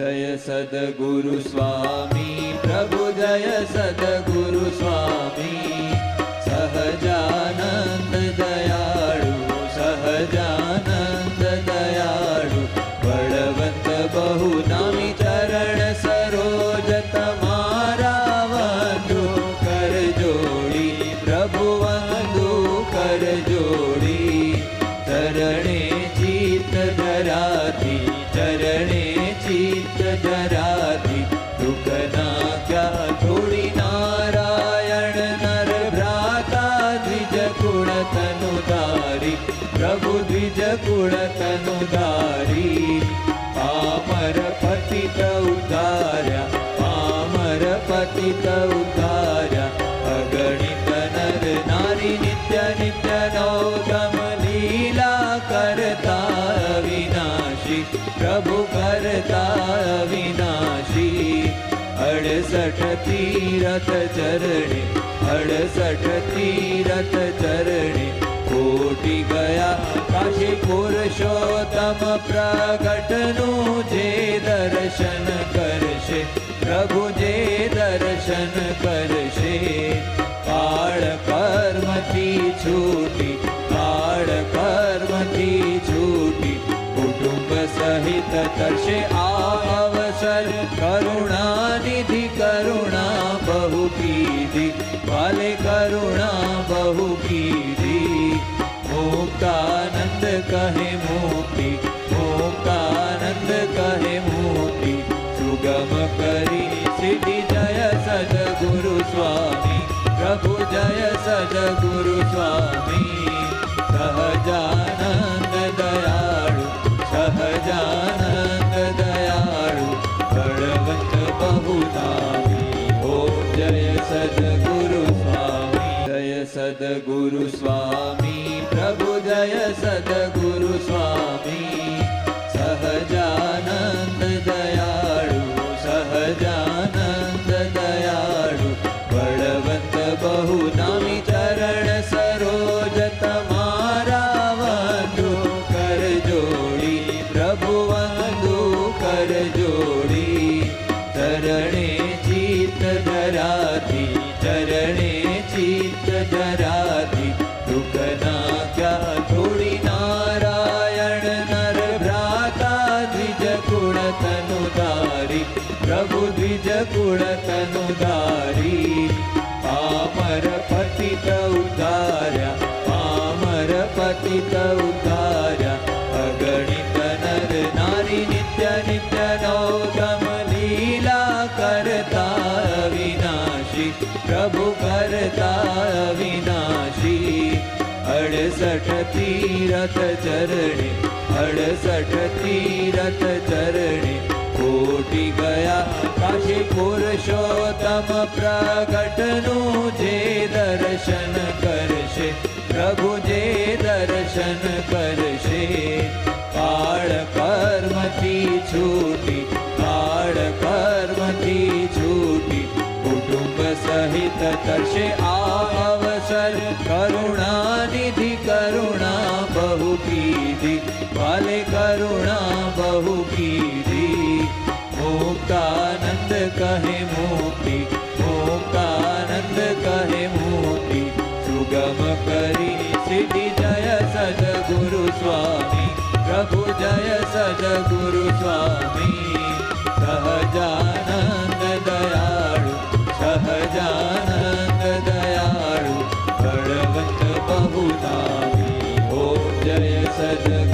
जय सद्गुरु स्वामी, प्रभु जय सद्गुरु स्वामी। सहजानंद दयाळु सहजानंद दयाळु बळवंत बहुनामी चरण सरोज तमारा वंदू कर जोडी, प्रभु वंदू कर जोडी। थोडी नारायण नर भ्राता कुळ तनुदारी प्रभु द्विज कुळ तनुदारी पामर पतित उद्धार्या पामर पतित उद्धार्या अगणित नर नारी नित्य नित्य नौतम लीला करता विनाशी प्रभु करता विनाशी અડસઠ તીરથ ચરણી અડસઠ તીરથ ચરણે કોટી ગયા કાશી પુરુષોત્તમ પ્રગટનું જે દર્શન કરશે પ્રભુ જે દર્શન કરશે કાળ કર્મથી છૂટી કાળ કર્મથી છૂટી કુટુંબ સહિત કરશે આ करुणानिधी, करुणा बहु कीधी वाले करुणा बहु कीधी मुक्तानंद कहे मुक्ति, मुक्तानंद कहे मुक्ति। सुगम करी सिद्धि जय सदगुरु स्वामी, प्रभु जय सदगुरु स्वामी। સદગુરુ સ્વામી પ્રભુ नारायण नर भ्राता द्विज कुळ तनुदारी प्रभु द्विज कुळ तनुदारी पामर पतित उद्धार्या पामर पतित उद्धार्या अगणित नर नित्य અડસઠ તીરથ ચરણે અડસઠ તીરથ ચરણે કોટી ગયા કાશી પુરુષોત્તમ પ્રગટનું જે દર્શન કરશે પ્રભુ જે દર્શન કરશે કાળ કર્મથી છૂટી કાળ કર્મથી છૂટી કુટુંબ સહિત કરશે આ અવસર કરુણાનિધિ करुणा बहु कीधी वाले करुणा बहु कीधी मुक्तानंद कहे मुक्ति, मुक्तानंद कहे मुक्ति। सुगम करी सिद्धि जय सद्गुरु स्वामी, प्रभु जय सद्गुरु स्वामी। सज